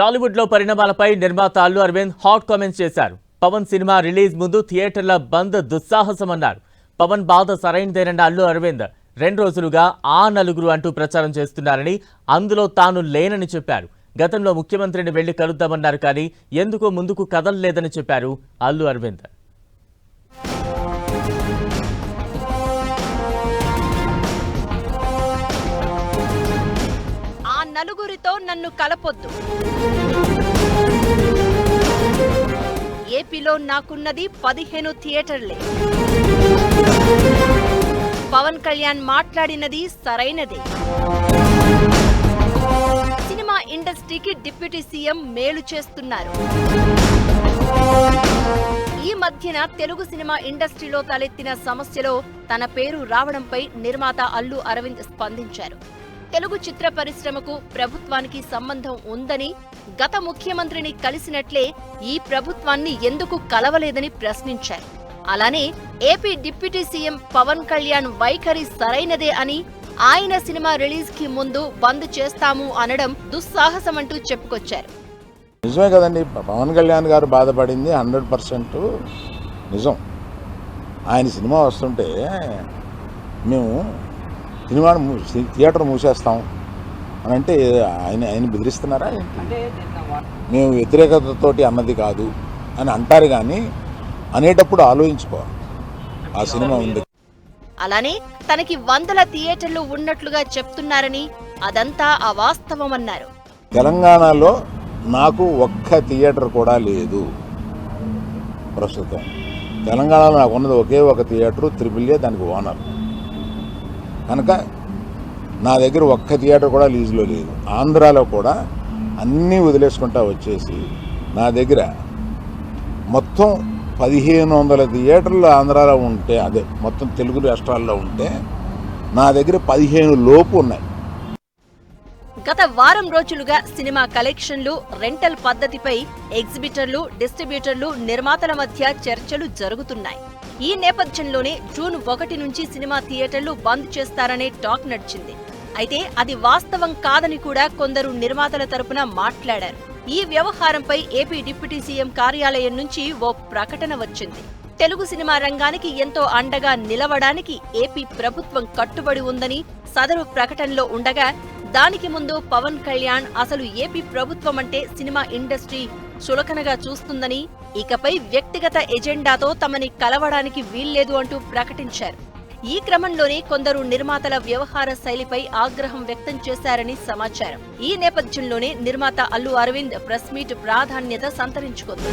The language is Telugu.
టాలీవుడ్లో పరిణామాలపై నిర్మాత అల్లు అరవింద్ హాట్ కామెంట్స్ చేశారు. పవన్ సినిమా రిలీజ్ ముందు థియేటర్ల బంద్ దుస్సాహసం అన్నారు పవన్ బాధ సరైనదేనన్న అల్లు అరవింద్. రెండు రోజులుగా ఆ నలుగురు అంటూ ప్రచారం చేస్తున్నారని అందులో తాను లేనని చెప్పారు. గతంలో ముఖ్యమంత్రిని వెళ్ళి కలుద్దామన్నారు కానీ ఎందుకు ముందుకు కదలలేదని చెప్పారు అల్లు అరవింద్. నలుగురితో నన్ను కలపొద్దు. ఏపీలో నాకున్నది పదిహేను థియేటర్లే. పవన్ కళ్యాణ్ మాట్లాడినది సరైనదే. సినిమా ఇండస్ట్రీకి డిప్యూటీ సీఎం మేలు చేస్తున్నారు. ఈ మధ్యన తెలుగు సినిమా ఇండస్ట్రీలో తలెత్తిన సమస్యలో తన పేరు రావడంపై నిర్మాత అల్లు అరవింద్ స్పందించారు. తెలుగు చిత్ర పరిశ్రమకు ప్రభుత్వానికి సంబంధం ఉందని గత ముఖ్యమంత్రిని కలిసినట్లే ఈ ప్రభుత్వాన్ని ఎందుకు కలవలేదని ప్రశ్నించారు. అలానే AP deputy CM Pawan Kalyan వైఖరి సరైనదే అని ఆయన సినిమా రిలీజ్కి ముందు బంద్ చేస్తాము అనడం దుస్సాహసమంటూ చెప్పుకొచ్చారు. నిజమే కదండి పవన్ కళ్యాణ్ గారు బాధపడింది హండ్రెడ్ పర్సెంట్ నిజం. ఆయన సినిమా వస్తుంటే మేము సినిమాను మూ- సి- థియేటర్ మూసేస్తాం అని అంటే ఆయన ఆయన బెదిరిస్తున్నారా ఏంటి? మేము వ్యతిరేకతతోటి అన్నది కాదు అని అంటారు కానీ అనేటప్పుడు ఆలోచించుకోవాలి ఆ సినిమా ఉంది. అలానే తనకి వందల థియేటర్లు ఉన్నట్లుగా చెప్తున్నారని అదంతా అవాస్తవమన్నారు తెలంగాణలో నాకు ఒక్క థియేటర్ కూడా లేదు ప్రస్తుతం. తెలంగాణలో నాకు ఉన్నది ఒకే ఒక థియేటర్ త్రిపుల్ ఏ దానికి ఓనర్. కనుక నా దగ్గర ఒక్క థియేటర్ కూడా లీజులో లేదు. ఆంధ్రాలో కూడా అన్నీ వదిలేసుకుంటా వచ్చేసి నా దగ్గర మొత్తం పదిహేను వందల థియేటర్లు ఆంధ్రాలో ఉంటే అదే మొత్తం తెలుగు రాష్ట్రాల్లో ఉంటే నా దగ్గర పదిహేను లోపు ఉన్నాయి. గత వారం రోజులుగా సినిమా కలెక్షన్లు రెంటల్ పద్ధతిపై ఎగ్జిబిటర్లు డిస్ట్రిబ్యూటర్లు నిర్మాతల మధ్య చర్చలు జరుగుతున్నాయి. ఈ నేపథ్యంలోనే జూన్ ఒకటి నుంచి సినిమా థియేటర్లు బంద్ చేస్తారనే టాక్ నడిచింది. అయితే అది వాస్తవం కాదని కూడా కొందరు నిర్మాతల తరపున మాట్లాడారు. ఈ వ్యవహారంపై ఏపీ డిప్యూటీ సీఎం కార్యాలయం నుంచి ఓ ప్రకటన వచ్చింది. తెలుగు సినిమా రంగానికి ఎంతో అండగా నిలవడానికి ఏపీ ప్రభుత్వం కట్టుబడి ఉందని సదరు ప్రకటనలో ఉండగా దానికి ముందు పవన్ కళ్యాణ్ అసలు ఏపీ ప్రభుత్వం అంటే సినిమా ఇండస్ట్రీ చులకనగా చూస్తుందని ఇకపై వ్యక్తిగత ఎజెండాతో తమని కలవడానికి వీల్లేదు అంటూ ప్రకటించారు. ఈ క్రమంలోనే కొందరు నిర్మాతల వ్యవహార శైలిపై ఆగ్రహం వ్యక్తం చేశారని సమాచారం. ఈ నేపథ్యంలోనే నిర్మాత అల్లు అరవింద్ ప్రెస్ మీట్ ప్రాధాన్యత సంతరించుకుంది.